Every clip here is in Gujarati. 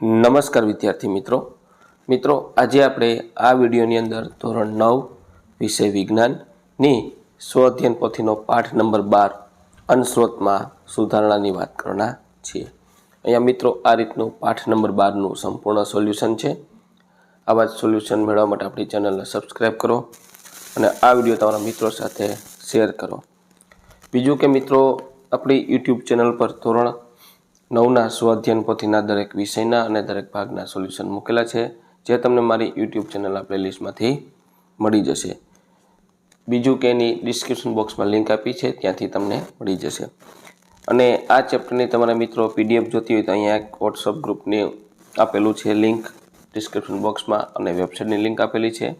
નમસ્કાર વિદ્યાર્થી મિત્રો. મિત્રો, આજે આપણે આ વિડીયોની અંદર ધોરણ નવ વિષય વિજ્ઞાનની સ્વઅધ્યયન પોથીનો પાઠ નંબર બાર અનસ્રોતમાં સુધારણાની વાત કરવાના છીએ. અહીંયા મિત્રો, આ રીતનું પાઠ નંબર બારનું સંપૂર્ણ સોલ્યુશન છે. આવા જ સોલ્યુશન મેળવવા માટે આપણી ચેનલને સબસ્ક્રાઈબ કરો અને આ વીડિયો તમારા મિત્રો સાથે શેર કરો. બીજું કે મિત્રો, આપણી યુટ્યુબ ચેનલ પર ધોરણ નવના સ્વાધ્યાયન પોથીના દરેક વિષયના અને દરેક ભાગના સોલ્યુશન મૂકેલા છે, જે તમને મારી યુટ્યુબ ચેનલના પ્લેલિસ્ટમાંથી મળી જશે. બીજું કે એની ડિસ્ક્રિપ્શન બોક્સમાં લિંક આપી છે, ત્યાંથી તમને મળી જશે. અને આ ચેપ્ટરની તમારા મિત્રો પીડીએફ જોતી હોય તો અહીંયા એક વોટ્સઅપ ગ્રુપની આપેલું છે લિંક ડિસ્ક્રિપ્શન બોક્સમાં અને વેબસાઇટની લિંક આપેલી છે.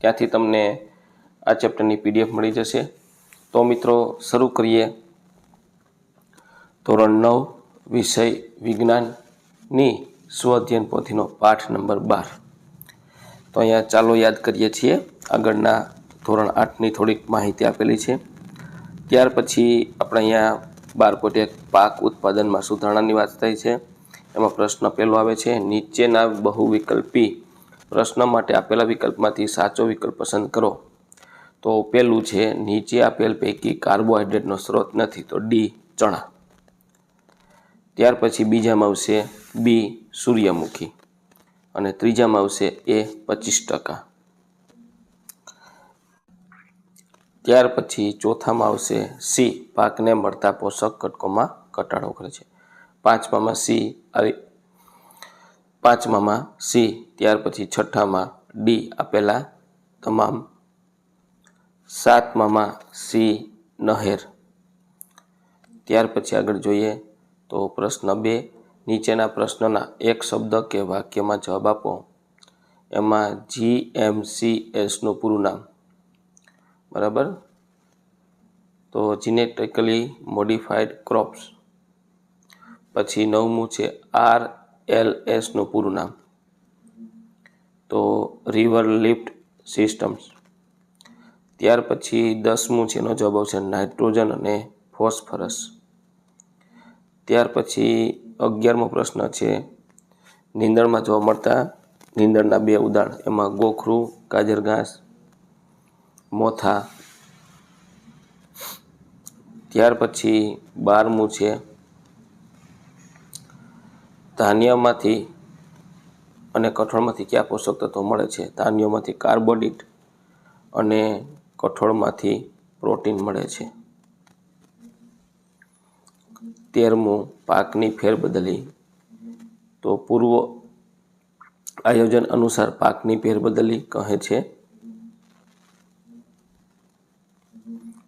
ત્યાંથી તમને આ ચેપ્ટરની પીડીએફ મળી જશે. તો મિત્રો, શરૂ કરીએ. ધોરણ નવ વિષય વિજ્ઞાનની સ્વઅધ્યયન પોથીનો પાઠ નંબર બાર. તો અહીંયા ચાલો યાદ કરીએ છીએ, આગળના ધોરણ આઠની થોડીક માહિતી આપેલી છે. ત્યાર પછી આપણે અહીંયા બાર પોઈન્ટ એક પાક ઉત્પાદનમાં સુધારણાની વાત થઈ છે. એમાં પ્રશ્ન પહેલો આવે છે, નીચેના બહુવિકલ્પી પ્રશ્ન માટે આપેલા વિકલ્પમાંથી સાચો વિકલ્પ પસંદ કરો. તો પહેલું છે, નીચે આપેલ પૈકી કાર્બોહાઈડ્રેટનો સ્ત્રોત નથી, તો ડી, ચણા. ત્યાર પછી બીજામાં આવશે બી સૂર્યમુખી અને ત્રીજામાં આવશે એ પચીસ ટકા. ત્યાર પછી ચોથામાં આવશે સી પાકને મળતા પોષક ઘટકોમાં ઘટાડો કરે છે. પાંચમામાં સી આવી પાંચમામાં સી ત્યાર પછી છઠ્ઠામાં ડી આપેલા તમામ. સાતમામાં સી નહેર. ત્યાર પછી આગળ જોઈએ તો પ્રશ્ન બે, નીચેના પ્રશ્નના એક શબ્દ કે વાક્યમાં જવાબ આપો. એમાં જી એમ સી એસનું પૂરું નામ. બરાબર? તો જીનેટિકલી મોડિફાઈડ ક્રોપ્સ પછી નવમું છે આર એલ એસનું પૂરું નામ. તો રિવર લિફ્ટ સિસ્ટમ્સ ત્યાર પછી દસમું છે એનો જવાબ આવશે નાઇટ્રોજન અને ફોસ્ફરસ. ત્યાર પછી અગિયારમો પ્રશ્ન છે, નીંદણમાં જોવા મળતા નીંદણના બે ઉદાહરણ, એમાં ગોખરું, ગાજર ઘાસ, મોથા. ત્યાર પછી બારમું છે, ધાન્યમાંથી અને કઠોળમાંથી કયા પોષક તત્વો મળે છે? ધાન્યોમાંથી કાર્બોડિટ અને કઠોળમાંથી પ્રોટીન મળે છે. તેરમું પાકની ફેરબદલી તો પૂર્વ આયોજન અનુસાર પાકની ફેરબદલી કહે છે.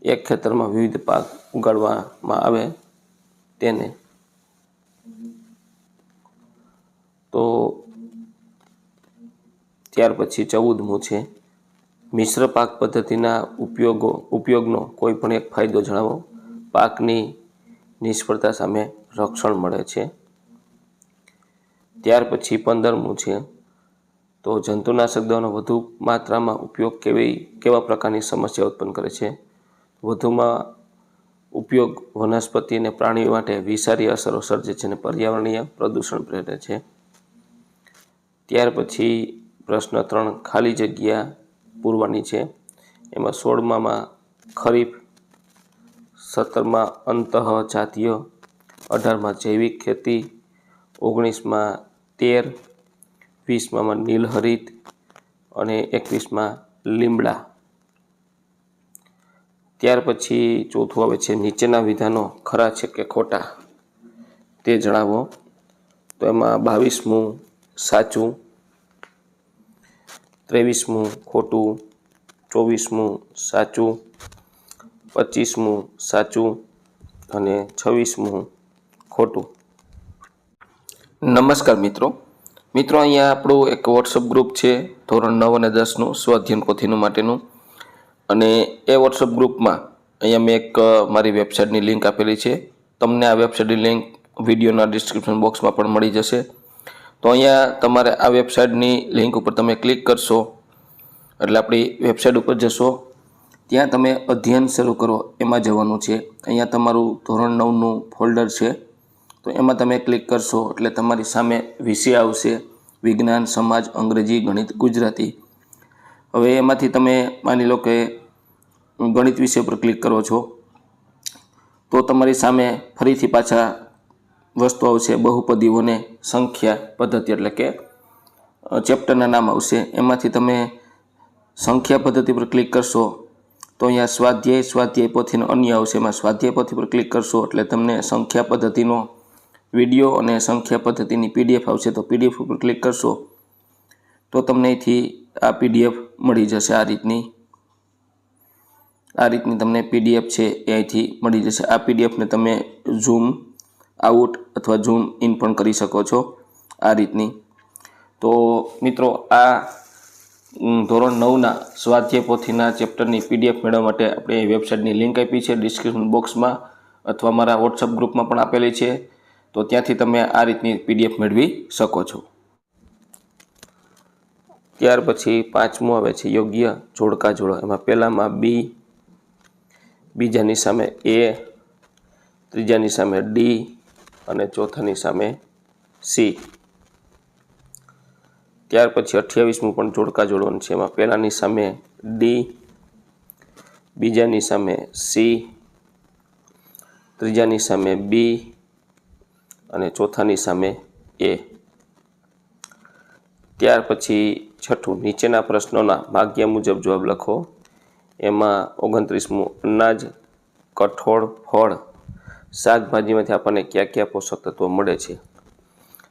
એક ખેતરમાં વિવિધ પાક ઉગાડવામાં આવે તેને. તો ત્યાર પછી ચૌદમું છે. મિશ્ર પાક પદ્ધતિના ઉપયોગો, ઉપયોગનો કોઈ પણ એક ફાયદો જણાવો. પાકની નિષ્ફળતા સામે રક્ષણ મળે છે. ત્યાર પછી પંદરમું છે. તો જંતુનાશક દવાનો વધુ માત્રામાં ઉપયોગ કેવી, કેવા પ્રકારની સમસ્યા ઉત્પન્ન કરે છે? વધુમાં ઉપયોગ વનસ્પતિ અને પ્રાણીઓ માટે વિષારી અસરો સર્જે છે અને પર્યાવરણીય પ્રદૂષણ પ્રેરે છે. ત્યાર પછી પ્રશ્ન ત્રણ, ખાલી જગ્યા પૂરવાની છે. એમાં સોળમામાં ખરીફ સત્તરમાં અંતઃ જાતીય અઢારમાં જૈવિક ખેતી, ઓગણીસમાં તેર, વીસમાં નીલહરિત અને એકવીસમાં લીમડા. ત્યાર પછી ચોથું આવે છે નીચેના વિધાનો, ખરા છે કે ખોટા? તે જણાવો. તો એમાં બાવીસમું સાચું, ત્રેવીસમું ખોટું, ચોવીસમું સાચું પચીસમું સાચું અને છવ્વીસમું ખોટું. નમસ્કાર મિત્રો. મિત્રો, અહીંયા આપણું એક વોટ્સઅપ ગ્રુપ છે, ધોરણ નવ અને દસનું સ્વાધ્યન પોથીનું માટેનું. અને એ વોટ્સઅપ ગ્રુપમાં અહીંયા મેં એક મારી વેબસાઇટની લિંક આપેલી છે. તમને આ વેબસાઇટની લિંક વિડીયોના ડિસ્ક્રિપ્શન બોક્સમાં પણ મળી જશે. તો અહીંયા તમારે આ વેબસાઇટની લિંક ઉપર તમે ક્લિક કરશો. એટલે આપણી વેબસાઇટ ઉપર જશો. ત્યાં તમે અધ્યયન શરૂ કરો, એમાં જવાનું છે. અહીંયા તમારું ધોરણ નવનું ફોલ્ડર છે. તો એમાં તમે ક્લિક કરશો એટલે તમારી સામે વિષય આવશે. વિજ્ઞાન, સમાજ, અંગ્રેજી, ગણિત, ગુજરાતી. હવે એમાંથી તમે માની લો કે ગણિત વિષય પર ક્લિક કરો છો. તો તમારી સામે ફરીથી પાછા વસ્તુ આવશે, બહુપદીઓને સંખ્યા પદ્ધતિ એટલે કે ચેપ્ટરના નામ આવશે. એમાંથી તમે સંખ્યા પદ્ધતિ પર ક્લિક કરશો તો અહીંયા સ્વાધ્યાય સ્વાધ્યાય પોથીનો અન્ય આવશે. એમાં સ્વાધ્યાય પોથી પર ક્લિક કરશો એટલે તમને સંખ્યા પદ્ધતિનો વીડિયો અને સંખ્યા પદ્ધતિની પીડીએફ આવશે. તો પીડીએફ ઉપર ક્લિક કરશો તો તમને અહીંથી આ પીડીએફ મળી જશે આ રીતની. આ રીતની તમને પીડીએફ છે એ અહીંથી મળી જશે. આ પીડીએફને તમે ઝૂમ આઉટ અથવા ઝૂમ ઇન પણ કરી શકો છો આ રીતની. તો મિત્રો આ ધોરણ નવના સ્વાધ્યાય પોથીના ચેપ્ટરની પીડીએફ મેળવવા માટે આપણે વેબસાઇટની લિંક આપી છે, ડિસ્ક્રિપ્શન બોક્સમાં અથવા મારા વોટ્સઅપ ગ્રુપમાં પણ આપેલી છે. તો ત્યાંથી તમે આ રીતની પીડીએફ મેળવી શકો છો. ત્યાર પછી પાંચમું આવે છે યોગ્ય જોડકા જોડો. એમાં પહેલામાં બી, બીજાની સામે એ, ત્રીજાની સામે ડી અને ચોથાની સામે સી. ત્યાર પછી અઠ્યાવીસમું પણ જોડકા જોડવાનું છે. એમાં પહેલાંની સામે ડી બીજાની સામે સી ત્રીજાની સામે બી અને ચોથાની સામે એ ત્યાર પછી છઠ્ઠું, નીચેના પ્રશ્નોના ભાગ્ય મુજબ જવાબ લખો. એમાં ઓગણત્રીસમું, અનાજ, કઠોળ, ફળ, શાકભાજીમાંથી આપણને કયા કયા પોષક તત્વો મળે છે?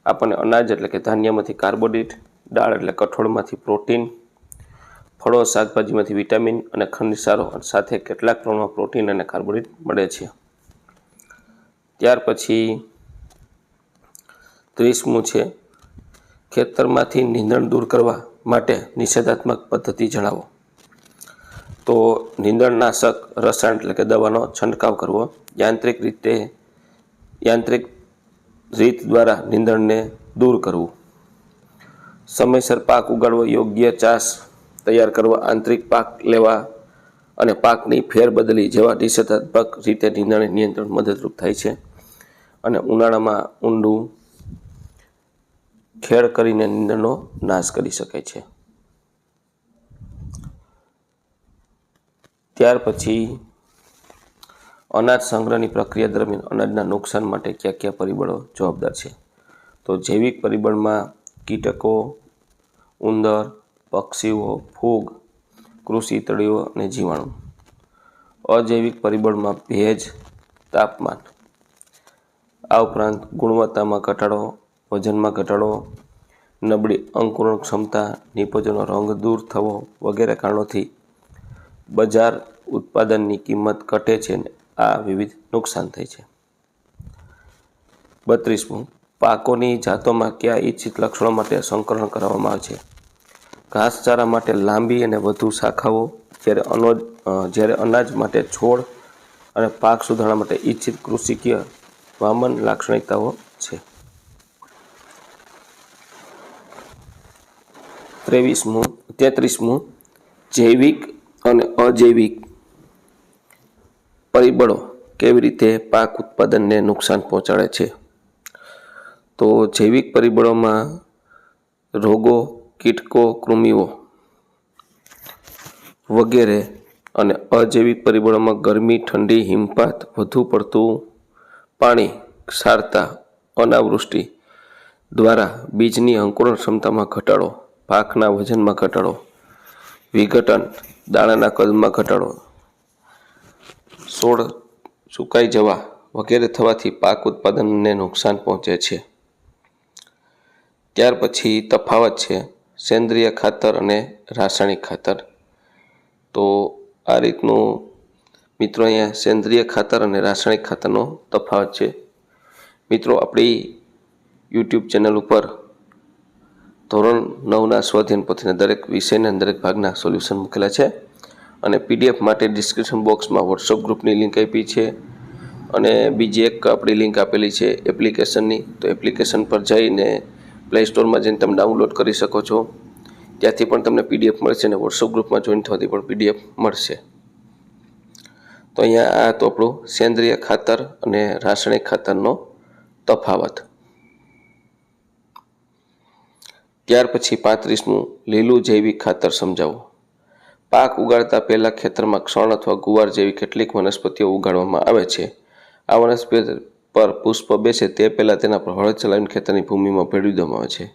આપણને અનાજ એટલે કે ધાન્યમાંથી કાર્બોહાઈડ્રેટ દાળ એટલે કઠોળમાંથી પ્રોટીન, ફળો, શાકભાજીમાંથી વિટામિન અને ખનિજ સારો સાથે કેટલાક પ્રમાણમાં પ્રોટીન અને કાર્બોહાઈડ્રેટ મળે છે. ત્યાર પછી ત્રીસમું છે, ખેતરમાંથી નીંદણ દૂર કરવા માટે નિષેધાત્મક પદ્ધતિ જણાવો. તો નીંદણનાશક રસાયણ એટલે કે દવાનો છંટકાવ કરવો, યાંત્રિક રીતે, યાંત્રિક રીત દ્વારા નીંદણને દૂર કરવું. સમયસર પાક ઉગાડવો યોગ્ય ચાસ તૈયાર કરવા, આંતરિક પાક લેવા અને પાકની ફેરબદલી જેવા નિષેધાત્મક રીતે નીંદણ નિયંત્રણ મદદરૂપ થાય છે. અને ઉનાળામાં ઊંડું ખેડ કરીને નિંદણનો નાશ કરી શકાય છે. ત્યાર પછી અનાજ સંગ્રહની પ્રક્રિયા દરમિયાન અનાજના નુકસાન માટે કયા કયા પરિબળો જવાબદાર છે? તો જૈવિક પરિબળમાં કીટકો ઉંદર, પક્ષીઓ, ફૂગ, કૃષિ તળીઓ અને જીવાણુ. અજૈવિક પરિબળમાં ભેજ, તાપમાન. આ ઉપરાંત ગુણવત્તામાં ઘટાડો, વજનમાં ઘટાડો, નબળી અંકુરણ ક્ષમતા નિપજોનો રંગ દૂર થવો વગેરે કારણોથી બજાર ઉત્પાદનની કિંમત ઘટે છે અને આ વિવિધ નુકસાન થાય છે. બત્રીસમું, પાકોની જાતોમાં કયા ઈચ્છિત લક્ષણો માટે સંકલન કરવામાં આવે છે. ઘાસચારા માટે લાંબી અને વધુ શાખાઓ, જ્યારે અનોજ જ્યારે અનાજ માટે છોડ અને પાક સુધારણા માટે ઈચ્છિત કૃષિકીય વામન લાક્ષણિકતાઓ છે. ત્રેવીસમું, તેત્રીસમું, જૈવિક અને અજૈવિક પરિબળો કેવી રીતે પાક ઉત્પાદનને નુકસાન પહોંચાડે છે? તો જૈવિક પરિબળોમાં રોગો કીટકો, કૃમિઓ વગેરે અને અજૈવિક પરિબળોમાં ગરમી, ઠંડી, હિમપાત વધુ પડતું પાણી ક્ષારતા અનાવૃષ્ટિ દ્વારા બીજની અંકુરણ ક્ષમતામાં ઘટાડો, પાકના વજનમાં ઘટાડો, વિઘટન, દાણાના કદમાં ઘટાડો છોડ સુકાઈ જવા વગેરે થવાથી પાક ઉત્પાદનને નુકસાન પહોંચે છે. ત્યાર પછી તફાવત છે સેન્દ્રિય ખાતર અને રાસાયણિક ખાતર. તો આ રીતનું મિત્રો અહીંયા સેન્દ્રિય ખાતર અને રાસાયણિક ખાતરનો તફાવત છે. મિત્રો આપણી યુટ્યુબ ચેનલ ઉપર ધોરણ નવના સ્વાધીન પોથીના દરેક વિષયના દરેક ભાગના સોલ્યુશન મૂકેલા છે. અને પીડીએફ માટે ડિસ્ક્રિપ્શન બોક્સમાં વોટ્સઅપ ગ્રુપની લિંક આપી છે. અને બીજી એક આપણી લિંક આપેલી છે એપ્લિકેશનની. તો એપ્લિકેશન પર જઈને પ્લે સ્ટોરમાં જઈને તમે ડાઉનલોડ કરી શકો છો. ત્યાંથી પણ તમને પીડીએફ મળશે અને વોટ્સઅપ ગ્રુપમાં જોઈન થવાથી પણ પીડીએફ મળશે. તો અહીંયા આ તો આપણું સેન્દ્રિય ખાતર અને રાસાયણિક ખાતરનો તફાવત. ત્યાર પછી પાંત્રીસમું લીલું જૈવિક ખાતર સમજાવો. પાક ઉગાડતા પહેલાં ખેતરમાં ક્ષણ અથવા ગુવાર જેવી કેટલીક વનસ્પતિઓ ઉગાડવામાં આવે છે. આ વનસ્પતિ પર પુષ્પ બેસે તે પહેલા તેના પર હળદ ચલાવીને ખેતરની ભૂમિમાં ભેળવી દેવામાં આવે છે.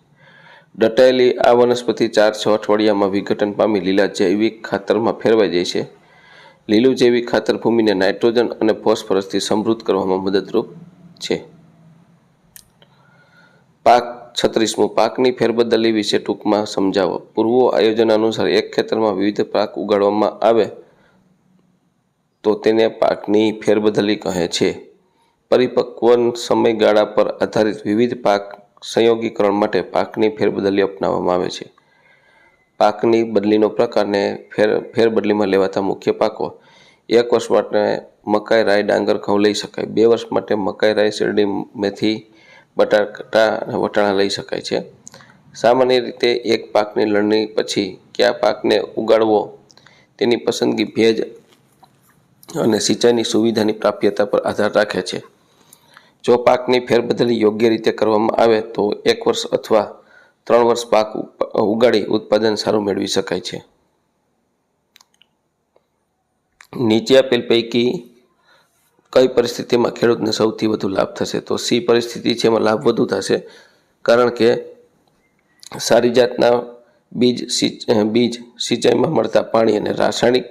દટાયેલી આ વનસ્પતિ ચાર છ અઠવાડિયામાં વિઘટન પામી લીલા જૈવિક ખાતરમાં ફેરવાઈ જાય છે. લીલું જૈવિક ખાતર ભૂમિને નાઇટ્રોજન અને ફોસ્ફરસથી સમૃદ્ધ કરવામાં મદદરૂપ છે. પાક છત્રીસમું, પાકની ફેરબદલી વિશે ટૂંકમાં સમજાવો. પૂર્વ આયોજન અનુસાર એક ખેતરમાં વિવિધ પાક ઉગાડવામાં આવે તો તેને પાકની ફેરબદલી કહે છે. પરિપક્વ સમયગાળા પર આધારિત વિવિધ પાક સંયોગીકરણ માટે પાકની ફેરબદલી અપનાવવામાં આવે છે. પાકની બદલીનો પ્રકારને ફેર, ફેરબદલીમાં લેવાતા મુખ્ય પાકો. એક વર્ષ માટે મકાઈ, રાઈ, ડાંગર, ઘઉં લઈ શકાય. બે વર્ષ માટે મકાઈ, રાઈ, શેરડી, મેથી બટાટા અને વટાણા લઈ શકાય છે. સામાન્ય રીતે એક પાકની લણણી પછી કયા પાકને ઉગાડવો, તેની પસંદગી ભેજ અને સિંચાઈની સુવિધાની પ્રાપ્યતા પર આધાર રાખે છે. જો પાકની ફેરબદલી યોગ્ય રીતે કરવામાં આવે તો એક વર્ષ અથવા ત્રણ વર્ષ પાક ઉગાડી ઉત્પાદન સારું મેળવી શકાય છે. નીચે આપેલ પૈકી કઈ પરિસ્થિતિમાં ખેડૂતને સૌથી વધુ લાભ થશે? તો સી પરિસ્થિતિ છે, એમાં લાભ વધુ થશે, કારણ કે સારી જાતના બીજ બીજ સિંચાઈમાં મળતા પાણી અને રાસાયણિક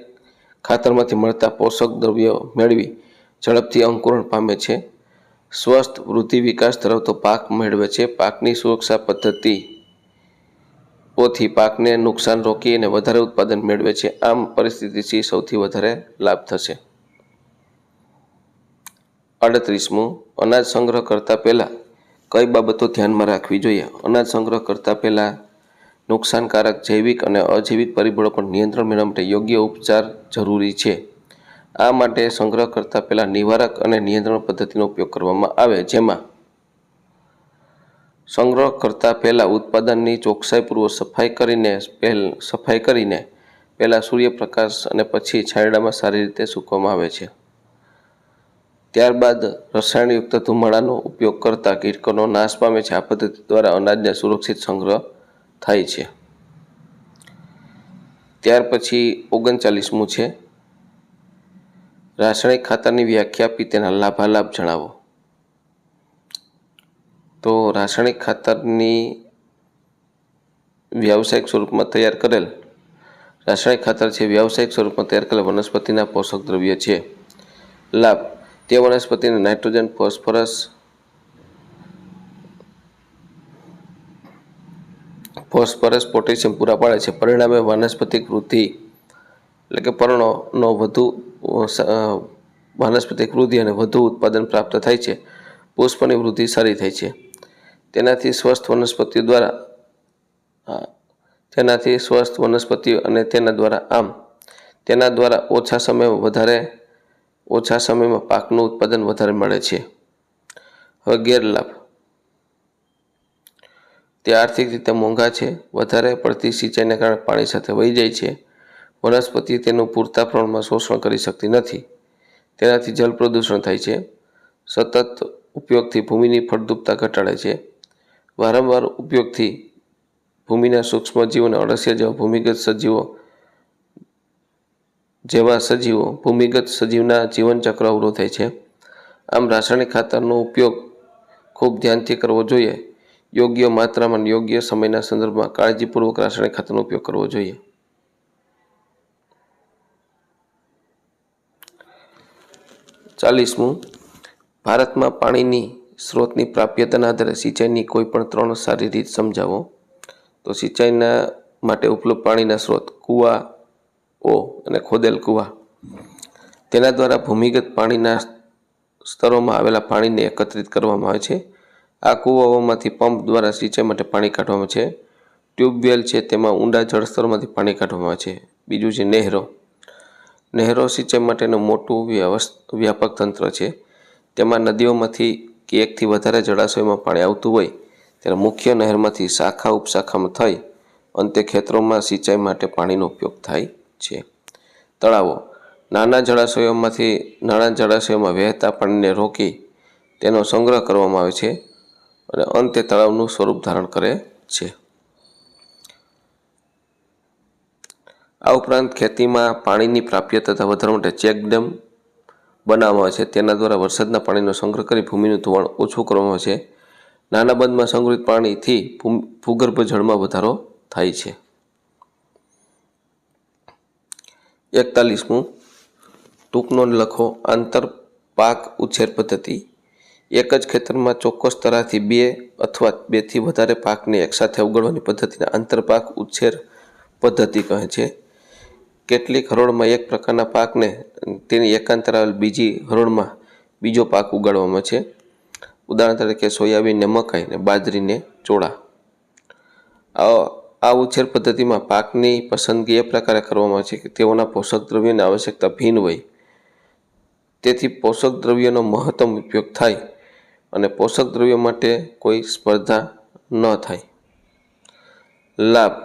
ખાતરમાંથી મળતા પોષક દ્રવ્યો મેળવી ઝડપથી અંકુરણ પામે છે. સ્વસ્થ વૃદ્ધિ વિકાસ ધરાવતો પાક મેળવે છે. પાકની સુરક્ષા પદ્ધતિ ઓથી પાકને નુકસાન રોકી અને વધારે ઉત્પાદન મેળવે છે. આમ પરિસ્થિતિથી સૌથી વધારે લાભ થશે. અડત્રીસમું, અનાજ સંગ્રહ કરતા પહેલાં કઈ બાબતો ધ્યાનમાં રાખવી જોઈએ? અનાજ સંગ્રહ કરતા પહેલાં નુકસાનકારક જૈવિક અને અજૈવિક પરિબળો પર નિયંત્રણ મેળવવા માટે યોગ્ય ઉપચાર જરૂરી છે. આ માટે સંગ્રહ કરતા પહેલાં નિવારક અને નિયંત્રણ પદ્ધતિનો ઉપયોગ કરવામાં આવે, જેમાં સંગ્રહ કરતા પહેલાં ઉત્પાદનની ચોકસાઈપૂર્વક સફાઈ કરીને પહેલ, સફાઈ કરીને પહેલાં સૂર્યપ્રકાશ અને પછી છાંયડામાં સારી રીતે સૂકવામાં આવે છે. ત્યારબાદ રસાયણયુક્ત ધુમાડાનો ઉપયોગ કરતા કીટકોનો નાશ પામે છે. આ પદ્ધતિ દ્વારા અનાજને સુરક્ષિત સંગ્રહ થાય છે. ત્યાર પછી ઓગણચાલીસમું છે. રાસાયણિક ખાતરની વ્યાખ્યા આપી તેના લાભાલાભ જણાવો. તો રાસાયણિક ખાતરની વ્યાવસાયિક સ્વરૂપમાં તૈયાર કરેલ, રાસાયણિક ખાતર છે વ્યાવસાયિક સ્વરૂપમાં તૈયાર કરેલ વનસ્પતિના પોષક દ્રવ્ય છે. લાભ, તે વનસ્પતિને નાઇટ્રોજન, ફોસ્ફરસ ફોસ્ફરસ, પોટેશિયમ પૂરા પાડે છે. પરિણામે વાનસ્પતિક વૃદ્ધિ એટલે કે પર્ણોનો વધુ વાનસ્પતિક વૃદ્ધિ અને વધુ ઉત્પાદન પ્રાપ્ત થાય છે. પુષ્પની વૃદ્ધિ સારી થાય છે. તેનાથી સ્વસ્થ વનસ્પતિઓ દ્વારા તેનાથી સ્વસ્થ વનસ્પતિઓ અને તેના દ્વારા આમ, તેના દ્વારા ઓછા સમયમાં વધારે, ઓછા સમયમાં પાકનું ઉત્પાદન વધારે મળે છે. હવે ગેરલાભ. તે આર્થિક રીતે મોંઘા છે, વધારે પડતી સિંચાઈને કારણે પાણી સાથે વહી જાય છે. વનસ્પતિ તેનું પૂરતા પ્રમાણમાં શોષણ કરી શકતી નથી. તેનાથી જલ પ્રદૂષણ થાય છે. સતત ઉપયોગથી ભૂમિની ફળદ્રુપતા ઘટાડે છે. વારંવાર ઉપયોગથી ભૂમિના સૂક્ષ્મજીવ અને અળસિયા જેવા ભૂમિગત સજીવો જેવા સજીવો ભૂમિગત સજીવના જીવનચક્ર અવરોધે છે. આમ રાસાયણિક ખાતરનો ઉપયોગ ખૂબ ધ્યાનથી કરવો જોઈએ. યોગ્ય માત્રામાં યોગ્ય સમયના સંદર્ભમાં કાળજીપૂર્વક રાસાયણિક ખાતરનો ઉપયોગ કરવો જોઈએ. ચાલીસમું. ભારતમાં પાણીની સ્ત્રોતની પ્રાપ્યતાના આધારે સિંચાઈની કોઈ પણ ત્રણ સારી રીત સમજાવો. તો સિંચાઈના માટે ઉપલબ્ધ પાણીના સ્ત્રોત કૂવા, ઓ અને ખોદેલ કૂવા. તેના દ્વારા ભૂમિગત પાણીના સ્તરોમાં આવેલા પાણીને એકત્રિત કરવામાં આવે છે. આ કૂવાઓમાંથી પંપ દ્વારા સિંચાઈ માટે પાણી કાઢવામાં છે. ટ્યુબવેલ છે, તેમાં ઊંડા જળસ્તરમાંથી પાણી કાઢવામાં આવે છે. બીજું છે, નહેરો. નહેરો સિંચાઈ માટેનું મોટું વ્યાપક તંત્ર છે. તેમાં નદીઓમાંથી કે એકથી વધારે જળાશયોમાં પાણી આવતું હોય, ત્યારે મુખ્ય નહેરમાંથી શાખા, ઉપશાખામાં થઈ, અંતે ખેતરોમાં સિંચાઈ માટે પાણીનો ઉપયોગ થાય છે. તળાવો. નાના જળાશયોમાંથી નાના જળાશયોમાં વહેતા પાણીને રોકી તેનો સંગ્રહ કરવામાં આવે છે અને અંતે તળાવનું સ્વરૂપ ધારણ કરે છે. આ ઉપરાંત ખેતીમાં પાણીની પ્રાપ્યતા વધારવા માટે ચેકડેમ બનાવવામાં આવે છે. તેના દ્વારા વરસાદના પાણીનો સંગ્રહ કરી ભૂમિનું ધોવાણ ઓછું કરવામાં આવે છે. નાના બંધમાં સંગ્રહિત પાણીથી ભૂગર્ભ જળમાં વધારો થાય છે. એકતાલીસમું. ટૂંકનો લખો. આંતર પાક ઉછેર પદ્ધતિ. એક જ ખેતરમાં ચોક્કસ તરાથી બે અથવા બેથી વધારે પાકને એકસાથે ઉગાડવાની પદ્ધતિને આંતરપાક ઉછેર પદ્ધતિ કહે છે. કેટલીક હરોળમાં એક પ્રકારના પાકને તેની એકાંતરાલ બીજી હરોળમાં બીજો પાક ઉગાડવામાં છે. ઉદાહરણ તરીકે સોયાબીનને મકાઈને બાજરીને ચોળા. આ ઉછેર પદ્ધતિમાં પાકની પસંદગી એ પ્રકારે કરવામાં છે કે તેઓના પોષક દ્રવ્યોની આવશ્યકતા ભિન્ન હોય. તેથી પોષક દ્રવ્યોનો મહત્તમ ઉપયોગ થાય અને પોષક દ્રવ્યો માટે કોઈ સ્પર્ધા ન થાય. લાભ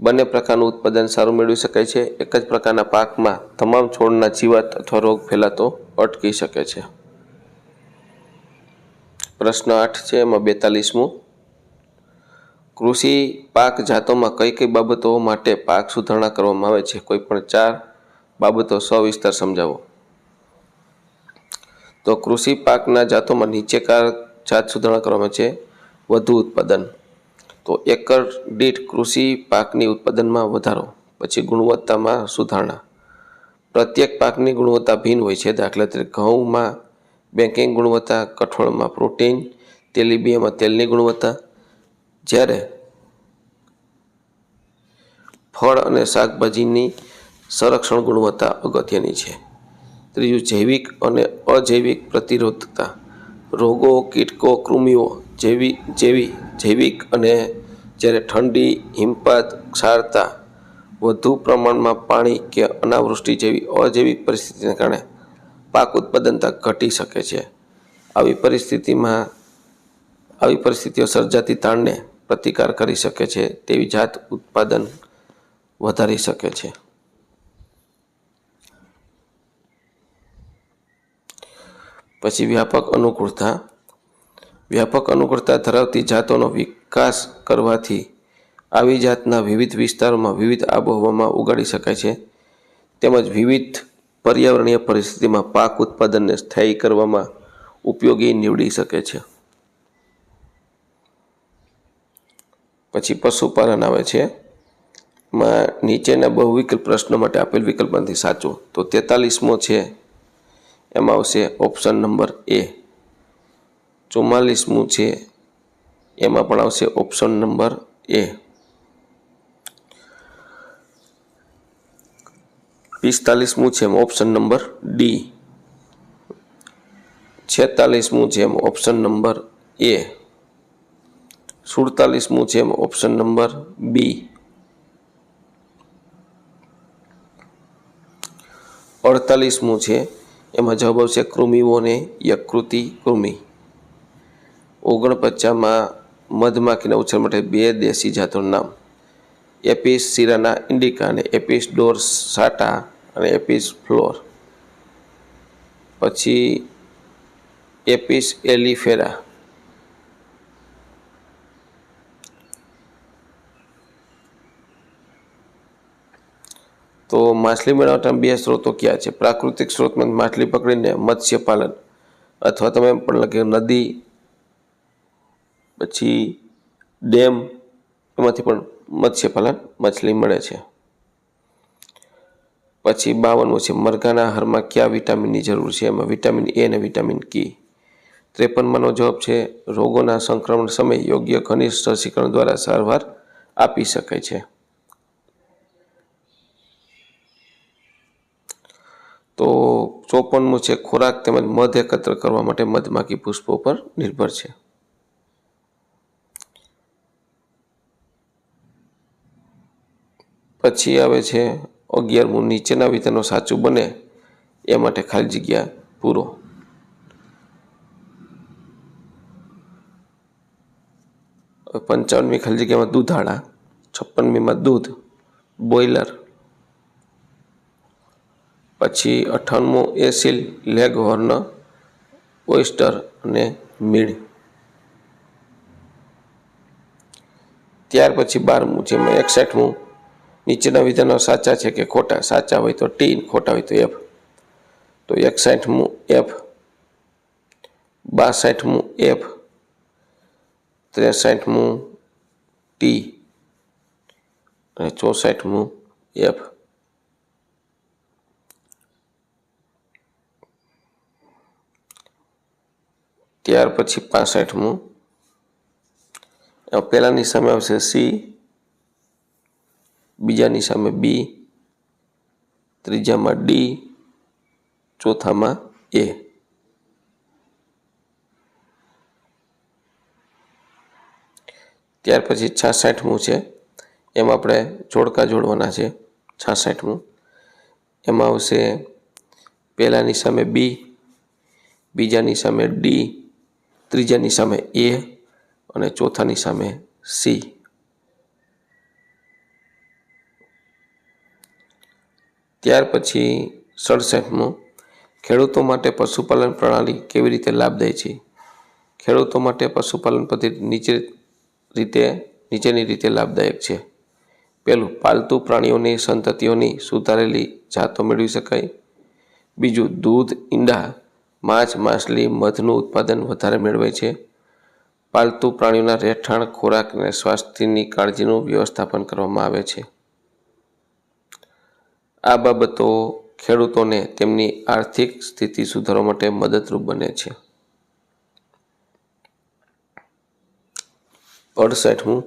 બંને પ્રકારનું ઉત્પાદન સારું મેળવી શકાય છે. એક જ પ્રકારના પાકમાં તમામ છોડના જીવાત અથવા રોગ ફેલાતો અટકી શકે છે. પ્રશ્ન આઠ છે, એમાં બેતાલીસમું. કૃષિ પાક જાતોમાં કઈ કઈ બાબતો માટે પાક સુધારણા કરવામાં આવે છે? કોઈ પણ ચાર બાબતો સવિસ્તાર સમજાવો. તો કૃષિ પાકના જાતોમાં નીચે કાર જાત સુધારણા કરવામાં છે. વધુ ઉત્પાદન. તો એકર દીઠ કૃષિ પાકની ઉત્પાદનમાં વધારો, પછી ગુણવત્તામાં સુધારણા. પ્રત્યેક પાકની ગુણવત્તા ભિન્ન હોય છે. દાખલા તરીકે ઘઉંમાં બેંકિંગ ગુણવત્તા, કઠોળમાં પ્રોટીન તેલીબિયામાં તેલની ગુણવત્તા. જ્યારે ફળ અને શાકભાજીની સંરક્ષણ ગુણવત્તા અગત્યની છે. ત્રીજું જૈવિક અને અજૈવિક પ્રતિરોધકતા. રોગો, કીટકો, કૃમિઓ જેવી જેવી જૈવિક અને જ્યારે ઠંડી, હિમપાત, ક્ષારતા વધુ પ્રમાણમાં પાણી કે અનાવૃષ્ટિ જેવી અજૈવિક પરિસ્થિતિને કારણે પાક ઉત્પાદનતા ઘટી શકે છે. આવી પરિસ્થિતિમાં, આવી પરિસ્થિતિઓ સર્જાતી તાણને પ્રતિકાર કરી શકે છે, તેવી જાત ઉત્પાદન વધારી શકે છે. પછી વ્યાપક અનુકૂળતા વ્યાપક અનુકૂળતા ધરાવતી જાતોનો વિકાસ કરવાથી આવી જાતના વિવિધ વિસ્તારોમાં વિવિધ આબોહવામાં ઉગાડી શકાય છે. તેમજ વિવિધ પર્યાવરણીય પરિસ્થિતિમાં પાક ઉત્પાદનને સ્થાયી કરવામાં ઉપયોગી નીવડી શકે છે. પછી પશુપાલન આવે છે. માં નીચેના બહુવિકલ્પ પ્રશ્નો માટે આપેલ વિકલ્પમાંથી સાચો. તો તેતાલીસમો છે. એમાં આવશે ઓપ્શન નંબર એ. ચુમ્માલીસમું છે. એમાં પણ આવશે ઓપ્શન નંબર એ પિસ્તાલીસમું છે ઓપ્શન નંબર ડી છેતાલીસમું છે ઓપ્શન નંબર એ સુડતાલીસમું છે ઓપ્શન નંબર બી અડતાલીસમું છે. એમાં જવાબ આવશે કૃમિઓને યકૃતિ કૃમિ. ઓગણપચાસમાં મધમાખીના ઉછેર માટે બે દેશી જાતોનું નામ. એપિસ સિરાના ઇન્ડિકા અને એપિસ ડોર્સાટા અને એપિસ ફ્લોર. પછી એપિસ એલિફેરા. તો માછલી મેળવવાના બે સ્ત્રોતો ક્યાં છે? પ્રાકૃતિક સ્ત્રોતમાં માછલી પકડીને મત્સ્ય પાલન અથવા તમે એમ પણ લખે નદી પછી ડેમ, એમાંથી પણ મત્સ્ય પાલન માછલી મળે છે. પછી બાવનમું છે, મરઘાના આહારમાં કયા વિટામિનની જરૂર છે? એમાં વિટામિન એ અને વિટામિન કી. ત્રેપનમાંનો જવાબ છે, રોગોના સંક્રમણ સમયે યોગ્ય ઘનિષ્ઠ રસીકરણ દ્વારા સારવાર આપી શકાય છે. તો ચોપનમું છે, ખોરાક તેમજ મધ એકત્ર કરવા માટે મધમાખી પુષ્પો પર નિર્ભર છે. પછી આવે છે અગિયારમું નીચેના વિધાનો સાચું બને એ માટે ખાલી જગ્યા પૂરો. પંચાવનમી ખાલી જગ્યામાં દૂધાળા છપ્પનમીમાં દૂધ બોઇલર પછી અઠ્ઠાણમું એસિલ લેગ હોર્ન ઓઇસ્ટર અને મીડ ત્યાર પછી બારમું જેમાં એકસઠમું નીચેના વિધાનો સાચા છે કે ખોટા? સાચા હોય તો ટી ખોટા હોય તો એફ તો એકસાઠમું એફ બાસઠમું એફ ત્રેસઠમું ટી અને ચોસઠમું એફ ત્યાર પછી પાસઠમું પહેલાંની સામે આવશે સી બીજાની સામે બી ત્રીજામાં ડી ચોથામાં એ ત્યાર પછી છાસઠમું છે. એમાં આપણે જોડકા જોડવાના છે. છાસઠમું. એમાં આવશે પહેલાંની સામે બી બીજાની સામે ડી ત્રીજાની સામે એ અને ચોથાની સામે સી ત્યાર પછી સડસઠમું, ખેડૂતો માટે પશુપાલન પ્રણાલી કેવી રીતે લાભદાયી છે? ખેડૂતો માટે પશુપાલન પદ્ધતિ નીચે રીતે, નીચેની રીતે લાભદાયક છે. પહેલું, પાલતુ પ્રાણીઓની સંતતિઓની સુધારેલી જાતો મેળવી શકાય. બીજું, દૂધ, ઈંડા માછ માછલી, મધનું ઉત્પાદન વધારે મેળવે છે. પાલતુ પ્રાણીઓના રહેઠાણ, ખોરાક અને સ્વાસ્થ્યની કાળજીનું વ્યવસ્થાપન કરવામાં આવે છે. આ બાબતો ખેડૂતોને તેમની આર્થિક સ્થિતિ સુધારવા માટે મદદરૂપ બને છે. અડસઠમું,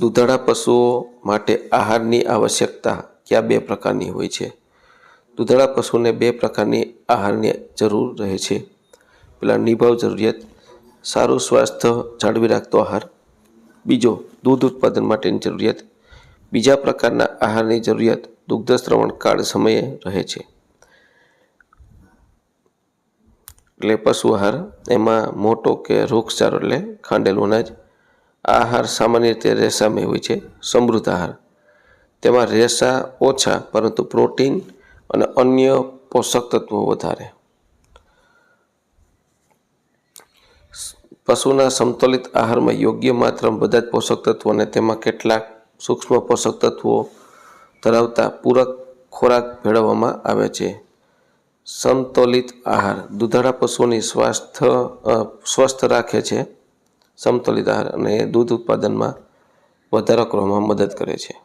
દૂધાળા પશુઓ માટે આહારની આવશ્યકતા ક્યાં બે પ્રકારની હોય છે? દૂધાળા પશુને બે પ્રકારની આહારની જરૂર રહે છે. પેલા નિભાવ જરૂરિયાત, સારું સ્વાસ્થ્ય જાળવી રાખતો આહાર. બીજો, દૂધ ઉત્પાદન માટેની જરૂરિયાત. બીજા પ્રકારના આહારની જરૂરિયાત દુગ્ધ શ્રવણ કાળ સમયે રહે છે. એટલે પશુ આહાર એમાં મોટો કે વૃક્ષચારો એટલે ખાંડેલું અનાજ, આહાર સામાન્ય રીતે રેસામય હોય છે, સમૃદ્ધ આહાર. તેમાં રેસા ઓછા, પરંતુ પ્રોટીન અને અન્ય પોષક તત્વો વધારે. પશુના સમતોલિત આહારમાં યોગ્ય માત્રામાં બધા જ પોષક તત્વો અને તેમાં કેટલાક સૂક્ષ્મ પોષક તત્વો ધરાવતા પૂરક ખોરાક ભેળવવામાં આવે છે. સમતોલિત આહાર. દૂધાળા પશુઓની સ્વાસ્થ્ય સ્વસ્થ રાખે છે. સમતોલિત આહાર અને દૂધ ઉત્પાદનમાં વધારો કરવામાં મદદ કરે છે.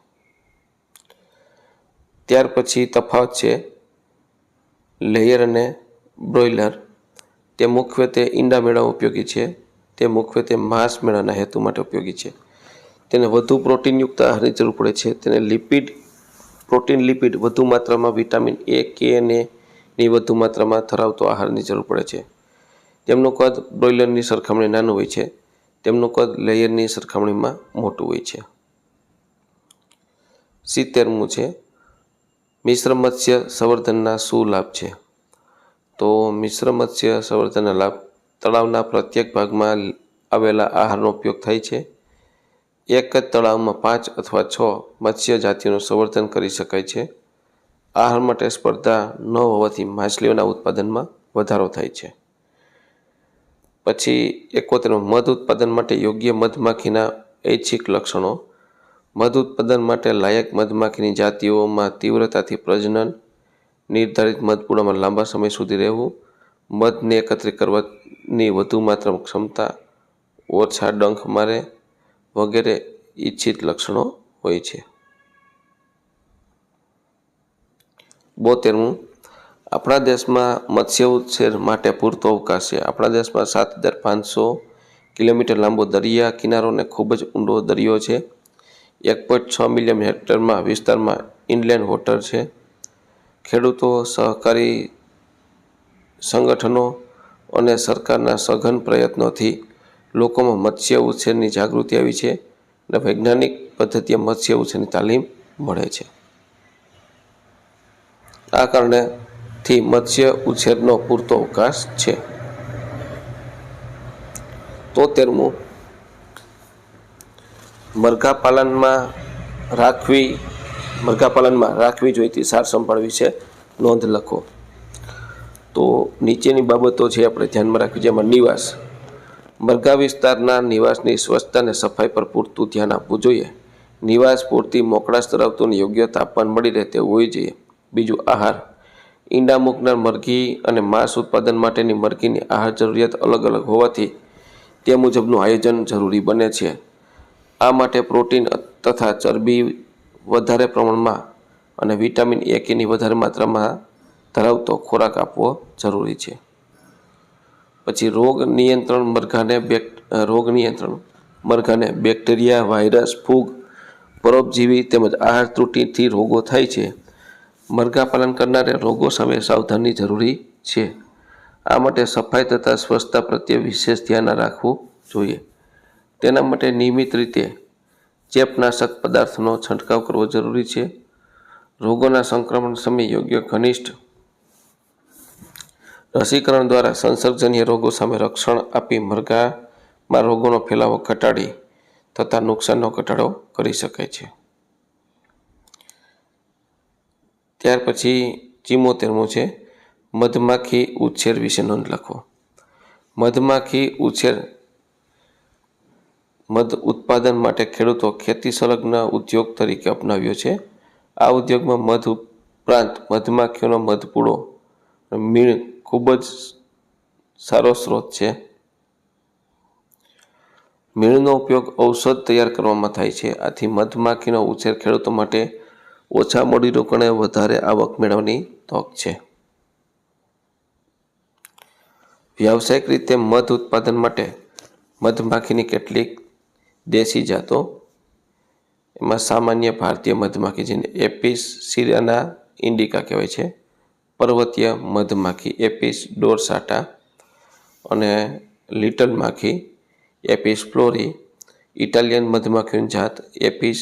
ત્યાર પછી તફાવત છે, લેયર અને બ્રોઇલર. તે મુખ્યત્વે ઈંડા મેળવવા ઉપયોગી છે. તે મુખ્યત્વે માંસ મેળવવાના હેતુ માટે ઉપયોગી છે. તેને વધુ પ્રોટીનયુક્ત આહારની જરૂર પડે છે. તેને લિપિડ પ્રોટીન, લિપિડ વધુ માત્રામાં વિટામિન એ, કે અને ની વધુ માત્રામાં ધરાવતો આહારની જરૂર પડે છે. તેમનું કદ બ્રોઇલરની સરખામણી નાનું હોય છે. તેમનું કદ લેયરની સરખામણીમાં મોટું હોય છે. સિત્તેરમું છે. મિશ્ર મત્સ્ય સંવર્ધનના શું લાભ છે? તો મિશ્ર મત્સ્ય સંવર્ધનના લાભ તળાવના પ્રત્યેક ભાગમાં આવેલા આહારનો ઉપયોગ થાય છે. એક જ તળાવમાં પાંચ અથવા છ મત્સ્ય જાતિઓનું સંવર્ધન કરી શકાય છે. આહાર માટે સ્પર્ધા ન હોવાથી માછલીઓના ઉત્પાદનમાં વધારો થાય છે. પછી એકોતેરમું, મધ ઉત્પાદન માટે યોગ્ય મધમાખીના ઐચ્છિક લક્ષણો. મધ ઉત્પાદન માટે લાયક મધમાખીની જાતિઓમાં તીવ્રતાથી પ્રજનન, નિર્ધારિત મધપૂડામાં લાંબા સમય સુધી રહેવું, મધને એકત્રિત કરવાની વધુ માત્રામાં ક્ષમતા, ઓછા ડંખ મારે વગેરે ઈચ્છિત લક્ષણો હોય છે. બોતેરમું, આપણા દેશમાં મત્સ્ય ઉછેર માટે પૂરતો અવકાશ છે. આપણા દેશમાં સાત હજાર પાંચસો કિલોમીટર લાંબો દરિયા કિનારો અને ખૂબ જ ઊંડો દરિયો છે. એક પોઈન્ટ છ મિલિયન હેક્ટરમાં વિસ્તારમાં ઇનલેન્ડ વોટર છે. ખેડૂતો, સહકારી સંગઠનો અને સરકારના સઘન પ્રયત્નોથી લોકોમાં મત્સ્ય ઉછેરની જાગૃતિ આવી છે અને વૈજ્ઞાનિક પદ્ધતિએ મત્સ્ય ઉછેરની તાલીમ મળે છે. આ કારણેથી મત્સ્ય ઉછેરનો પૂરતો અવકાશ છે. તોતેરમું મરઘા પાલનમાં રાખવી મરઘા પાલનમાં રાખવી જોઈતી સાર સંભાળવી છે નોંધ લખો. તો નીચેની બાબતો છે આપણે ધ્યાનમાં રાખવી જેમાં નિવાસ મરઘા વિસ્તારના નિવાસની સ્વચ્છતા અને સફાઈ પર પૂરતું ધ્યાન આપવું જોઈએ. નિવાસ પૂરતી મોકળાશ ધરાવતું યોગ્ય તાપમાન મળી રહે તેવું હોવું જોઈએ. બીજું આહાર. ઈંડા મૂકનાર મરઘી અને માંસ ઉત્પાદન માટેની મરઘીની આહાર જરૂરિયાત અલગ અલગ હોવાથી તે મુજબનું આયોજન જરૂરી બને છે. આ માટે પ્રોટીન તથા ચરબી વધારે પ્રમાણમાં અને વિટામિન એ કેની વધારે માત્રામાં ધરાવતો ખોરાક આપવો જરૂરી છે. પછી રોગ નિયંત્રણ મરઘાને બેક રોગ નિયંત્રણ મરઘાને બેક્ટેરિયા, વાયરસ, ફૂગ, પરોપજીવી તેમજ આહાર ત્રુટિથી રોગો થાય છે. મરઘા પાલન કરનારે રોગો સામે સાવધાની જરૂરી છે. આ માટે સફાઈ તથા સ્વચ્છતા પ્રત્યે વિશેષ ધ્યાન રાખવું જોઈએ. તેના માટે નિયમિત રીતે ચેપનાશક પદાર્થનો છંટકાવ કરવો જરૂરી છે. રોગોના સંક્રમણ સમયે યોગ્ય ઘનિષ્ઠ રસીકરણ દ્વારા સંસર્ગજન્ય રોગો સામે રક્ષણ આપી મરઘામાં રોગોનો ફેલાવો ઘટાડી તથા નુકસાનનો ઘટાડો કરી શકાય છે. ત્યાર પછી ચિમોતેરમું છે, મધમાખી ઉછેર વિશે નોંધ લખો. મધમાખી ઉછેર મધ ઉત્પાદન માટે ખેડૂતો ખેતી સંલગ્ન ઉદ્યોગ તરીકે અપનાવ્યો છે. આ ઉદ્યોગમાં મધ ઉપરાંત મધમાખીઓનો મધપૂડો મીણ ખૂબ જ સારો સ્ત્રોત છે. મીણનો ઉપયોગ ઔષધ તૈયાર કરવામાં થાય છે. આથી મધમાખીનો ઉછેર ખેડૂતો માટે ઓછા મૂડીરોકાણે વધારે આવક મેળવવાની તક છે. વ્યાવસાયિક રીતે મધ ઉત્પાદન માટે મધમાખીની કેટલીક દેશી જાતો, એમાં સામાન્ય ભારતીય મધમાખી જેને એપિસ સિરિયાના ઇન્ડિકા કહેવાય છે. પર્વતીય મધમાખી એપિસ ડોરસાટા અને લિટલ માખી એપિસ ફ્લોરી. ઇટાલિયન મધમાખીની જાત એપિસ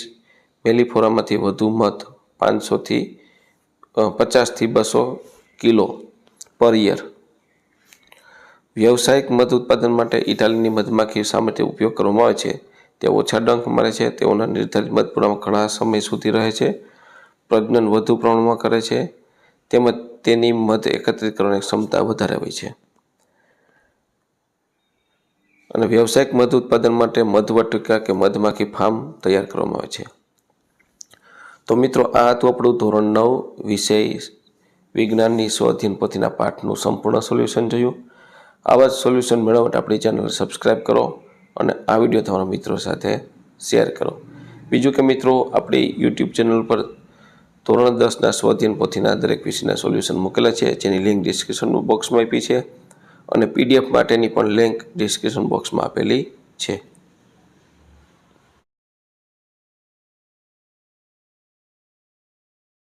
મેલિફોરામાંથી વધુ મધ પાંચસોથી પચાસથી બસો કિલો પર યર. વ્યવસાયિક મધ ઉત્પાદન માટે ઇટાલીની મધમાખી સામે ઉપયોગ કરવામાં આવે છે. તે ઓછા ડંખ મારે છે, તેઓના નિર્ધારિત મધપુરામાં ઘણા સમય સુધી રહે છે. પ્રજનન વધુ પ્રમાણમાં કરે છે. તેમજ તેની મધ એકત્રિત કરવાની ક્ષમતા વધારે હોય છે. અને વ્યવસાયિક મધ ઉત્પાદન માટે મધવટિકા કે મધમાખી ફાર્મ તૈયાર કરવામાં આવે છે. તો મિત્રો, આ હતું આપણું ધોરણ નવ વિષય વિજ્ઞાનની સ્વાધીન પોથીના પાઠનું સંપૂર્ણ સોલ્યુશન જોયું. આવા જ સોલ્યુશન મેળવવા માટે આપણી ચેનલ સબસ્ક્રાઈબ કરો અને આ વીડિયો તમારા મિત્રો સાથે શેર કરો. બીજું કે મિત્રો, આપણી યુટ્યુબ ચેનલ પર ધોરણ દસના સ્વાધ્યન પોથીના દરેક વિષયના સોલ્યુશન મૂકેલા છે, જેની લિંક ડિસ્ક્રિપ્શન બોક્સમાં આપી છે અને પીડીએફ માટેની પણ લિંક ડિસ્ક્રિપ્શન બોક્સમાં આપેલી છે.